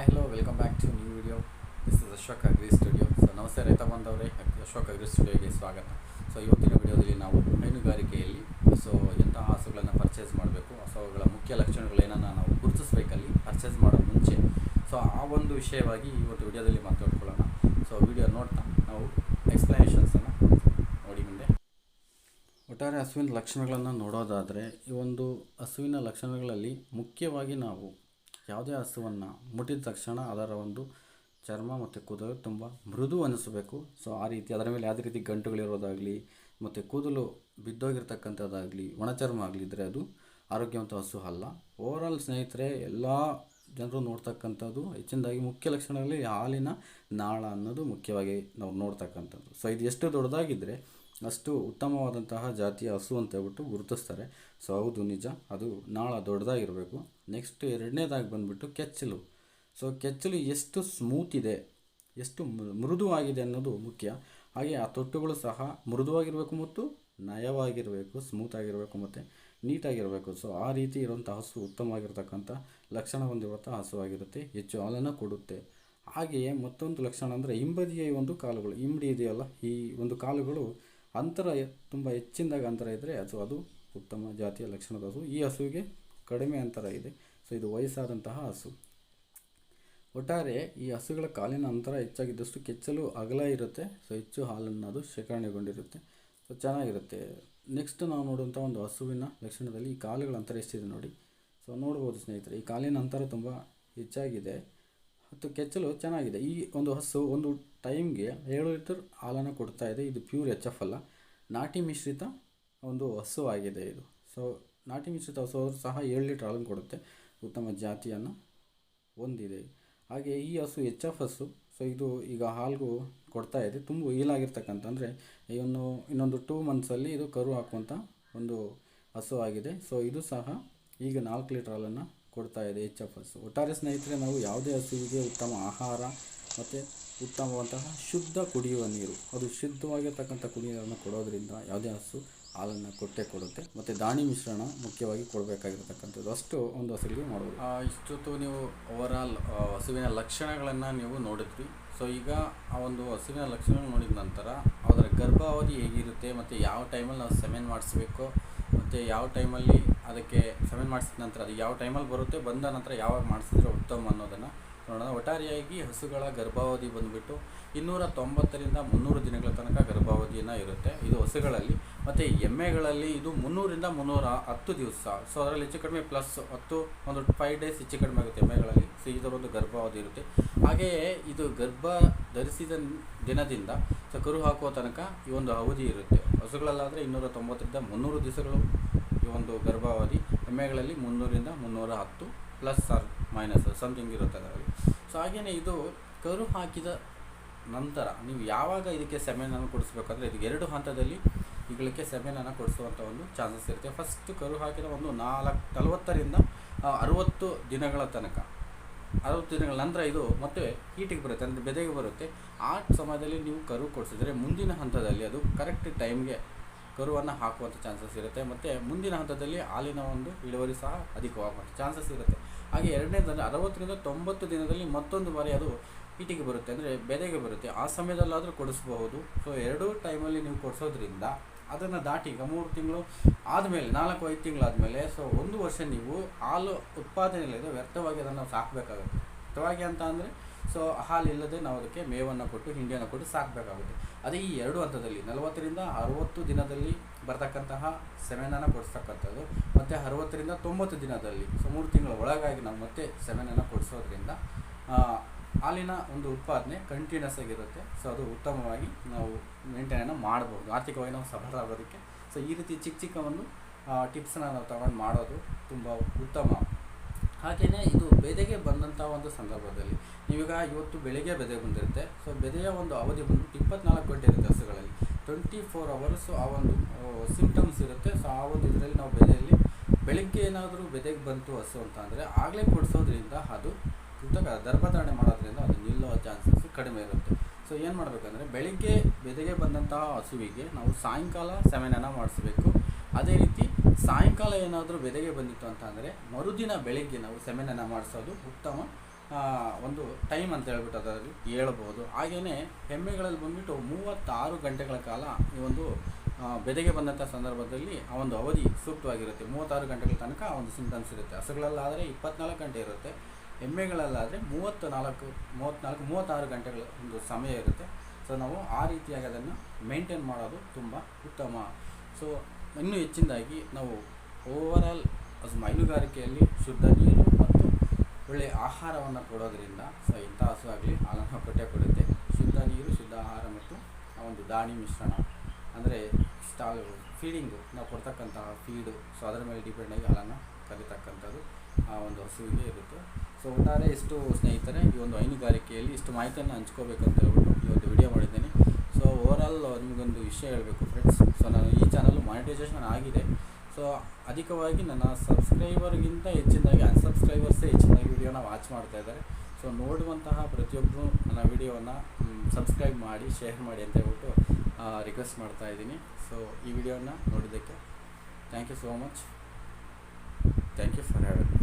Hi hello welcome back to new video this is Ashok agri studio so ನಮಸ್ತೆ ರೈತ ಬಂದವರೇ. Ashok agri ಸ್ಟುಡಿಯೋಗೆ ಸ್ವಾಗತ. So ಇವತ್ತಿನ ವಿಡಿಯೋದಲ್ಲಿ ನಾವು ಹೈನುಗಾರಿಕೆಯಲ್ಲಿ, ಸೊ, ಎಂಥ ಹಸುಗಳನ್ನು ಪರ್ಚೇಸ್ ಮಾಡಬೇಕು, ಸೊ, ಅವುಗಳ ಮುಖ್ಯ ಲಕ್ಷಣಗಳೇನನ್ನು ನಾವು ಗುರುತಿಸಬೇಕಲ್ಲಿ ಪರ್ಚೇಸ್ ಮಾಡೋ ಮುಂಚೆ. ಸೊ ಆ ಒಂದು ವಿಷಯವಾಗಿ ಇವತ್ತು ವಿಡಿಯೋದಲ್ಲಿ ಮಾತಾಡ್ಕೊಳ್ಳೋಣ. ಸೊ ವಿಡಿಯೋ ನೋಡ್ತಾ, ನಾವು ಎಕ್ಸ್ಪ್ಲನೇಷನ್ಸನ್ನು ನೋಡಿ ಮುಂದೆ. ಒಟ್ಟಾರೆ ಹಸುವಿನ ಲಕ್ಷಣಗಳನ್ನು ನೋಡೋದಾದರೆ, ಈ ಒಂದು ಹಸುವಿನ ಲಕ್ಷಣಗಳಲ್ಲಿ ಮುಖ್ಯವಾಗಿ ನಾವು ಯಾವುದೇ ಹಸುವನ್ನು ಮುಟ್ಟಿದ ತಕ್ಷಣ ಅದರ ಒಂದು ಚರ್ಮ ಮತ್ತು ಕೂದಲು ತುಂಬ ಮೃದು ಅನಿಸಬೇಕು ಸೊ ಆ ರೀತಿ ಅದರ ಮೇಲೆ ಯಾವುದೇ ರೀತಿ ಗಂಟುಗಳಿರೋದಾಗಲಿ ಮತ್ತು ಕೂದಲು ಬಿದ್ದೋಗಿರ್ತಕ್ಕಂಥದ್ದಾಗಲಿ, ಒಣಚರ್ಮ ಆಗಲಿದ್ರೆ ಅದು ಆರೋಗ್ಯವಂತ ಹಸು ಅಲ್ಲ. ಓವರಾಲ್ ಸ್ನೇಹಿತರೆ, ಎಲ್ಲ ಜನರು ನೋಡ್ತಕ್ಕಂಥದ್ದು ಹೆಚ್ಚಿನದಾಗಿ ಮುಖ್ಯ ಲಕ್ಷಣಗಳಲ್ಲಿ ಹಾಲಿನ ನಾಳ ಅನ್ನೋದು ಮುಖ್ಯವಾಗಿ ನಾವು ನೋಡ್ತಕ್ಕಂಥದ್ದು. ಸೊ ಇದು ಎಷ್ಟು ದೊಡ್ಡದಾಗಿದ್ದರೆ ಅಷ್ಟು ಉತ್ತಮವಾದಂತಹ ಜಾತಿಯ ಹಸು ಅಂತ ಹೇಳ್ಬಿಟ್ಟು ಗುರುತಿಸ್ತಾರೆ. ಸೊ ಹೌದು, ನಿಜ. ಅದು ನಾಳ ದೊಡ್ಡದಾಗಿರಬೇಕು. ನೆಕ್ಸ್ಟ್ ಎರಡನೇದಾಗಿ ಬಂದುಬಿಟ್ಟು ಕೆಚ್ಚಲು. ಸೊ ಕೆಚ್ಚಲು ಎಷ್ಟು ಸ್ಮೂತ್ ಇದೆ, ಎಷ್ಟು ಮೃದುವಾಗಿದೆ ಅನ್ನೋದು ಮುಖ್ಯ. ಹಾಗೆ ಆ ತೊಟ್ಟುಗಳು ಸಹ ಮೃದುವಾಗಿರಬೇಕು ಮತ್ತು ನಯವಾಗಿರಬೇಕು ಸ್ಮೂತ್ ಆಗಿರಬೇಕು ಮತ್ತು ನೀಟಾಗಿರಬೇಕು. ಸೊ ಆ ರೀತಿ ಇರುವಂಥ ಹಸು ಉತ್ತಮವಾಗಿರ್ತಕ್ಕಂಥ ಲಕ್ಷಣ ಹೊಂದಿರುವಂಥ ಹಸುವಾಗಿರುತ್ತೆ, ಹೆಚ್ಚು ಹಾಲನ್ನು ಕೊಡುತ್ತೆ. ಹಾಗೆಯೇ ಮತ್ತೊಂದು ಲಕ್ಷಣ ಅಂದರೆ ಹಿಂಬದಿಯ ಒಂದು ಕಾಲುಗಳು. ಹಿಂಬಡಿ ಇದೆಯಲ್ಲ, ಈ ಒಂದು ಕಾಲುಗಳು ಅಂತರ, ತುಂಬ ಹೆಚ್ಚಿನದಾಗ ಅಂತರ ಇದ್ದರೆ ಅದು ಅದು ಉತ್ತಮ ಜಾತಿಯ ಲಕ್ಷಣದ ಹಸು. ಈ ಹಸುವಿಗೆ ಕಡಿಮೆ ಅಂತರ ಇದೆ. ಸೊ ಇದು ವಯಸ್ಸಾದಂತಹ ಹಸು. ಒಟ್ಟಾರೆ ಈ ಹಸುಗಳ ಕಾಲಿನ ಅಂತರ ಹೆಚ್ಚಾಗಿದ್ದಷ್ಟು ಕೆಚ್ಚಲು ಅಗಲ ಇರುತ್ತೆ. ಸೊ ಹೆಚ್ಚು ಹಾಲನ್ನು ಅದು ಶೇಖರಣೆಗೊಂಡಿರುತ್ತೆ. ಸೊ ಚೆನ್ನಾಗಿರುತ್ತೆ. ನೆಕ್ಸ್ಟ್ ನಾವು ನೋಡುವಂಥ ಒಂದು ಹಸುವಿನ ಲಕ್ಷಣದಲ್ಲಿ ಈ ಕಾಲುಗಳ ಅಂತರ ಎಷ್ಟಿದೆ ನೋಡಿ. ಸೊ ನೋಡ್ಬೋದು ಸ್ನೇಹಿತರೆ, ಈ ಕಾಲಿನ ಅಂತರ ತುಂಬ ಹೆಚ್ಚಾಗಿದೆ. ಮತ್ತು ಕೆಚ್ಚಲು ಚೆನ್ನಾಗಿದೆ. ಈ ಒಂದು ಹಸು ಒಂದು ಟೈಮ್ಗೆ ಏಳು ಲೀಟರ್ ಹಾಲನ್ನು ಕೊಡ್ತಾ ಇದೆ. ಇದು ಪ್ಯೂರ್ ಎಚ್ ಎಫ್ ಅಲ್ಲ. ನಾಟಿ ಮಿಶ್ರಿತ ಒಂದು ಹಸು ಇದು. ಸೊ ನಾಟಿ ಮಿಶ್ರಿತ ಹಸು ಸಹ ಏಳು ಲೀಟರ್ ಹಾಲನ್ನು ಕೊಡುತ್ತೆ. ಉತ್ತಮ ಜಾತಿಯನ್ನು ಹೊಂದಿದೆ. ಹಾಗೆ ಈ ಹಸು ಎಚ್ ಎಫ್ ಹಸು ಸೊ ಇದು ಈಗ ಹಾಲ್ಗೂ ಕೊಡ್ತಾ ಇದೆ. ತುಂಬ ಈಲಾಗಿರ್ತಕ್ಕಂಥ ಅಂದರೆ ಇವನು ಇನ್ನೊಂದು ಟೂ ಮಂತ್ಸಲ್ಲಿ ಇದು ಕರು ಹಾಕುವಂಥ ಒಂದು ಹಸು ಆಗಿದೆ. ಸೊ ಇದು ಸಹ ಈಗ ನಾಲ್ಕು ಲೀಟರ್ ಹಾಲನ್ನು ಕೊಡ್ತಾ ಇದೆ ಎಚ್ ಎಫ್ ಹಸು. ಒಟ್ಟಾರೆ ಸ್ನೇಹಿತರೆ, ನಾವು ಯಾವುದೇ ಹಸುವಿಗೆ ಉತ್ತಮ ಆಹಾರ ಮತ್ತು ಉತ್ತಮವಂತಹ ಶುದ್ಧ ಕುಡಿಯುವ ನೀರು, ಅದು ಶುದ್ಧವಾಗಿರ್ತಕ್ಕಂಥ ಕುಡಿಯುವ ನೀರನ್ನು ಕೊಡೋದ್ರಿಂದ ಯಾವುದೇ ಹಸು ಹಾಲನ್ನು ಕೊಟ್ಟೆ ಕೊಡುತ್ತೆ. ಮತ್ತು ದಾಣಿ ಮಿಶ್ರಣ ಮುಖ್ಯವಾಗಿ ಕೊಡಬೇಕಾಗಿರ್ತಕ್ಕಂಥದ್ದು. ಅಷ್ಟು ಒಂದು ಹಸುವಿಗೆ ಮಾಡ್ಬೋದು. ಇಷ್ಟೊತ್ತು ನೀವು ಓವರಾಲ್ ಹಸುವಿನ ಲಕ್ಷಣಗಳನ್ನು ನೀವು ನೋಡಿದ್ವಿ ಸೊ ಈಗ ಆ ಒಂದು ಹಸುವಿನ ಲಕ್ಷಣ ನೋಡಿದ ನಂತರ ಅದರ ಗರ್ಭಾವಧಿ ಹೇಗಿರುತ್ತೆ, ಮತ್ತು ಯಾವ ಟೈಮಲ್ಲಿ ನಾವು ಸೆಮೆನ್ ಮಾಡಿಸ್ಬೇಕು, ಮತ್ತು ಯಾವ ಟೈಮಲ್ಲಿ ಅದಕ್ಕೆ ಸೆಮೆನ್ ಮಾಡಿಸಿದ ನಂತರ ಅದು ಯಾವ ಟೈಮಲ್ಲಿ ಬರುತ್ತೆ, ಬಂದ ನಂತರ ಯಾವಾಗ ಮಾಡಿಸಿದ್ರೆ ಉತ್ತಮ ಅನ್ನೋದನ್ನು ನೋಡೋಣ. ಒಟ್ಟಾರೆಯಾಗಿ ಹಸುಗಳ ಗರ್ಭಾವಧಿ ಬಂದುಬಿಟ್ಟು ಇನ್ನೂರ ತೊಂಬತ್ತರಿಂದ ಮುನ್ನೂರು ದಿನಗಳ ತನಕ ಗರ್ಭಾವಧಿಯನ್ನು ಇರುತ್ತೆ. ಇದು ಹಸುಗಳಲ್ಲಿ ಮತ್ತು ಎಮ್ಮೆಗಳಲ್ಲಿ ಇದು ಮುನ್ನೂರಿಂದ ಮುನ್ನೂರ ಹತ್ತು ದಿವಸ. ಸೊ ಅದರಲ್ಲಿ ಹೆಚ್ಚು ಕಡಿಮೆ ಪ್ಲಸ್ ಹತ್ತು, ಒಂದು ಫೈವ್ ಡೇಸ್ ಹೆಚ್ಚು ಕಡಿಮೆ ಆಗುತ್ತೆ ಎಮ್ಮೆಗಳಲ್ಲಿ. ಸೊ ಒಂದು ಗರ್ಭಾವಧಿ ಇರುತ್ತೆ. ಹಾಗೆಯೇ ಇದು ಗರ್ಭ ಧರಿಸಿದ ದಿನದಿಂದ ಸೊ ಕರು ಹಾಕುವ ತನಕ ಈ ಒಂದು ಅವಧಿ ಇರುತ್ತೆ. ಹಸುಗಳಲ್ಲಾದರೆ ಇನ್ನೂರ ತೊಂಬತ್ತರಿಂದ ಮುನ್ನೂರು ದಿವಸಗಳು ಈ ಒಂದು ಗರ್ಭಾವಧಿ. ಎಮ್ಮೆಗಳಲ್ಲಿ ಮುನ್ನೂರಿಂದ ಮುನ್ನೂರ ಹತ್ತು ಪ್ಲಸ್ ಆರ್ ಮೈನಸ್ ಸಮಥಿಂಗ್ ಇರುತ್ತೆ ಅದರಲ್ಲಿ. ಸೊ ಹಾಗೆಯೇ ಇದು ಕರು ಹಾಕಿದ ನಂತರ ನೀವು ಯಾವಾಗ ಇದಕ್ಕೆ ಸೆಮೆನನ್ನು ಕೊಡಿಸ್ಬೇಕಂದ್ರೆ ಇದು ಎರಡು ಹಂತದಲ್ಲಿ ಇಗಳಿಗೆ ಸೆಮೆನನ್ನು ಕೊಡಿಸುವಂಥ ಒಂದು ಚಾನ್ಸಸ್ ಇರುತ್ತೆ. ಫಸ್ಟ್ ಕರು ಹಾಕಿದ ಒಂದು ನಾಲ್ಕು, ನಲವತ್ತರಿಂದ ಅರುವತ್ತು ದಿನಗಳ ತನಕ. ಅರವತ್ತು ದಿನಗಳ ನಂತರ ಇದು ಮತ್ತೆ ಹೀಟಿಗೆ ಬರುತ್ತೆ, ಅಂದರೆ ಬೆದೆಗೆ ಬರುತ್ತೆ. ಆ ಸಮಯದಲ್ಲಿ ನೀವು ಕರು ಕೊಡಿಸಿದರೆ ಮುಂದಿನ ಹಂತದಲ್ಲಿ ಅದು ಕರೆಕ್ಟ್ ಟೈಮ್ಗೆ ಕರುವನ್ನು ಹಾಕುವಂಥ ಚಾನ್ಸಸ್ ಇರುತ್ತೆ. ಮತ್ತು ಮುಂದಿನ ಹಂತದಲ್ಲಿ ಹಾಲಿನ ಒಂದು ಇಳುವರಿ ಸಹ ಅಧಿಕವಾಗುವಂಥ ಚಾನ್ಸಸ್ ಇರುತ್ತೆ. ಹಾಗೆ ಎರಡನೇದಂದರೆ ಅರವತ್ತರಿಂದ ತೊಂಬತ್ತು ದಿನದಲ್ಲಿ ಮತ್ತೊಂದು ಬಾರಿ ಅದು ಹೀಟಿಗೆ ಬರುತ್ತೆ, ಅಂದರೆ ಬೆದೆಗೆ ಬರುತ್ತೆ. ಆ ಸಮಯದಲ್ಲಾದರೂ ಕೊಡಿಸ್ಬಹುದು. ಸೊ ಎರಡೂ ಟೈಮಲ್ಲಿ ನೀವು ಕೊಡಿಸೋದ್ರಿಂದ ಅದನ್ನು ದಾಟಿ ಈಗ ಮೂರು ತಿಂಗಳು ಆದಮೇಲೆ, ನಾಲ್ಕು, ಐದು ತಿಂಗಳಾದಮೇಲೆ ಸೊ ಒಂದು ವರ್ಷ ನೀವು ಹಾಲು ಉತ್ಪಾದನೆಯಲ್ಲಿದೆ ವ್ಯರ್ಥವಾಗಿ ಅದನ್ನು ಸಾಕಬೇಕಾಗುತ್ತೆ. ವ್ಯರ್ಥವಾಗಿ ಅಂತ ಅಂದರೆ ಸೊ ಹಾಲಿಲ್ಲದೆ ನಾವು ಅದಕ್ಕೆ ಮೇವನ್ನು ಕೊಟ್ಟು, ಹಿಂಡಿಯನ್ನು ಕೊಟ್ಟು ಸಾಕಬೇಕಾಗುತ್ತೆ. ಅದೇ ಈ ಎರಡು ಹಂತದಲ್ಲಿ, ನಲವತ್ತರಿಂದ ಅರುವತ್ತು ದಿನದಲ್ಲಿ ಬರ್ತಕ್ಕಂತಹ ಸೆಮೆನನ್ನು ಕೊಡಿಸ್ತಕ್ಕಂಥದ್ದು, ಮತ್ತು ಅರುವತ್ತರಿಂದ ತೊಂಬತ್ತು ದಿನದಲ್ಲಿ ಸೊ ಮೂರು ತಿಂಗಳ ಒಳಗಾಗಿ ನಾವು ಮತ್ತೆ ಸೆಮೆನನ್ನು ಕೊಡಿಸೋದ್ರಿಂದ ಹಾಲಿನ ಒಂದು ಉತ್ಪಾದನೆ ಕಂಟಿನ್ಯೂಸ್ ಆಗಿರುತ್ತೆ. ಸೊ ಅದು ಉತ್ತಮವಾಗಿ ನಾವು ಮೇಂಟೈನನ್ನು ಮಾಡಬಹುದು ಆರ್ಥಿಕವಾಗಿ ನಾವು ಸಫಲರಾಗೋದಕ್ಕೆ ಸೊ ಈ ರೀತಿ ಚಿಕ್ಕ ಚಿಕ್ಕ ಒಂದು ಟಿಪ್ಸನ್ನ ನಾವು ತಗೊಂಡು ಮಾಡೋದು ತುಂಬ ಉತ್ತಮ. ಹಾಗೆಯೇ ಇದು ಬೆದೆಗೆ ಬಂದಂಥ ಒಂದು ಸಂದರ್ಭದಲ್ಲಿ, ನೀವೀಗ ಇವತ್ತು ಬೆಳಿಗ್ಗೆ ಬೆದೆ ಬಂದಿರುತ್ತೆ. ಸೊ ಬೆದೆಯ ಒಂದು ಅವಧಿ ಬಂದ್ಬಿಟ್ಟು ಇಪ್ಪತ್ನಾಲ್ಕು ಗಂಟೆ ಇರುತ್ತೆ ಹಸುಗಳಲ್ಲಿ. ಟ್ವೆಂಟಿ ಫೋರ್ ಅವರ್ಸ್ ಆ ಒಂದು ಸಿಂಪ್ಟಮ್ಸ್ ಇರುತ್ತೆ. ಸೊ ಆ ಒಂದು ಇದರಲ್ಲಿ ನಾವು ಬೆದೆಯಲ್ಲಿ ಬೆಳಿಗ್ಗೆ ಏನಾದರೂ ಬೆದೆಗೆ ಬಂತು ಹಸು ಅಂತ ಅಂದರೆ ಆಗಲೇ ಕೊಡಿಸೋದ್ರಿಂದ ಅದು ಕೃತಕ ಗರ್ಭಧಾರಣೆ ಮಾಡೋದ್ರಿಂದ ಅದು ನಿಲ್ಲೋ ಚಾನ್ಸಸ್ ಕಡಿಮೆ ಇರುತ್ತೆ. ಸೊ ಏನು ಮಾಡಬೇಕಂದ್ರೆ ಬೆಳಿಗ್ಗೆ ಬೆದೆಗೆ ಬಂದಂತಹ ಹಸುವಿಗೆ ನಾವು ಸಾಯಂಕಾಲ ಸೆಮೆನನ್ನು ಮಾಡಿಸ್ಬೇಕು. ಅದೇ ರೀತಿ ಸಾಯಂಕಾಲ ಏನಾದರೂ ಬೆದೆಗೆ ಬಂದಿತ್ತು ಅಂತ ಅಂದರೆ ಮರುದಿನ ಬೆಳಿಗ್ಗೆ ನಾವು ಸೆಮೆನನ್ನು ಮಾಡಿಸೋದು ಉತ್ತಮ ಒಂದು ಟೈಮ್ ಅಂತ ಹೇಳ್ಬಿಟ್ಟು ಅದರಲ್ಲಿ ಹೇಳ್ಬೋದು. ಹಾಗೆಯೇ ಹೆಮ್ಮೆಗಳಲ್ಲಿ ಬಂದ್ಬಿಟ್ಟು ಮೂವತ್ತಾರು ಗಂಟೆಗಳ ಕಾಲ ಈ ಒಂದು ಬೆದೆಗೆ ಬಂದಂಥ ಸಂದರ್ಭದಲ್ಲಿ ಆ ಒಂದು ಅವಧಿ ಸೂಕ್ತವಾಗಿರುತ್ತೆ. ಮೂವತ್ತಾರು ಗಂಟೆಗಳ ತನಕ ಆ ಒಂದು ಸಿಂಟಮ್ಸ್ ಇರುತ್ತೆ. ಹಸುಗಳಲ್ಲಾದರೆ ಇಪ್ಪತ್ನಾಲ್ಕು ಗಂಟೆ ಇರುತ್ತೆ. ಎಮ್ಮೆಗಳಲ್ಲಾದರೆ ಮೂವತ್ತು ನಾಲ್ಕು, ಮೂವತ್ತ್ನಾಲ್ಕು, ಮೂವತ್ತಾರು ಗಂಟೆಗಳ ಒಂದು ಸಮಯ ಇರುತ್ತೆ. ಸೊ ನಾವು ಆ ರೀತಿಯಾಗಿ ಅದನ್ನು ಮೇಂಟೈನ್ ಮಾಡೋದು ತುಂಬ ಉತ್ತಮ. ಸೊ ಇನ್ನೂ ಹೆಚ್ಚಿನದಾಗಿ ನಾವು ಓವರಾಲ್ ಮೈನುಗಾರಿಕೆಯಲ್ಲಿ ಶುದ್ಧ ನೀರು ಮತ್ತು ಒಳ್ಳೆಯ ಆಹಾರವನ್ನು ಕೊಡೋದರಿಂದ ಸೊ ಇಂಥ ಹಸು ಆಗಲಿ ಹಾಲನ್ನು ಕೊಟ್ಟೆ ಕೊಡುತ್ತೆ. ಶುದ್ಧ ನೀರು, ಶುದ್ಧ ಆಹಾರ ಮತ್ತು ಆ ಒಂದು ದಾಣಿ ಮಿಶ್ರಣ. ಅಂದರೆ ಸ್ಟಾಲ್ ಫೀಡಿಂಗು ನಾವು ಕೊಡ್ತಕ್ಕಂತಹ ಫೀಡು ಸೊ ಅದರ ಮೇಲೆ ಡಿಪೆಂಡ್ ಆಗಿ ಹಾಲನ್ನು ಕಲಿತಕ್ಕಂಥದ್ದು ಆ ಒಂದು ಹಸುವಿಗೆ ಇರುತ್ತೆ. ಸೊ ಒಟ್ಟಾರೆ ಇಷ್ಟು ಸ್ನೇಹಿತರೆ, ಈ ಒಂದು ಹೈನುಗಾರಿಕೆಯಲ್ಲಿ ಇಷ್ಟು ಮಾಹಿತಿಯನ್ನು ಹಂಚ್ಕೋಬೇಕಂತ ಹೇಳ್ಬಿಟ್ಟು ಈ ಒಂದು ವಿಡಿಯೋ ಮಾಡಿದ್ದೀನಿ. ಸೊ ಓವರಾಲ್ ನಿಮಗೊಂದು ವಿಷಯ ಹೇಳಬೇಕು ಫ್ರೆಂಡ್ಸ್ ಸೊ ನಾನು ಈ ಚಾನಲ್ ಮಾನಿಟೈಸೇಷನ್ ಆಗಿದೆ. ಸೊ ಅಧಿಕವಾಗಿ ನನ್ನ ಸಬ್ಸ್ಕ್ರೈಬರ್ಗಿಂತ ಹೆಚ್ಚಿನದಾಗಿ ಅನ್ಸಬ್ಸ್ಕ್ರೈಬರ್ಸೇ ಹೆಚ್ಚಿನದಾಗಿ ವಿಡಿಯೋನ ವಾಚ್ ಮಾಡ್ತಾ ಇದ್ದಾರೆ. ಸೊ ನೋಡುವಂತಹ ಪ್ರತಿಯೊಬ್ಬರು ನನ್ನ ವಿಡಿಯೋವನ್ನು ಸಬ್ಸ್ಕ್ರೈಬ್ ಮಾಡಿ ಶೇರ್ ಮಾಡಿ ಅಂತ ಹೇಳ್ಬಿಟ್ಟು ರಿಕ್ವೆಸ್ಟ್ ಮಾಡ್ತಾ ಇದ್ದೀನಿ. ಸೊ ಈ ವಿಡಿಯೋನ ನೋಡಿದ್ದಕ್ಕೆ thank you so much thank you for having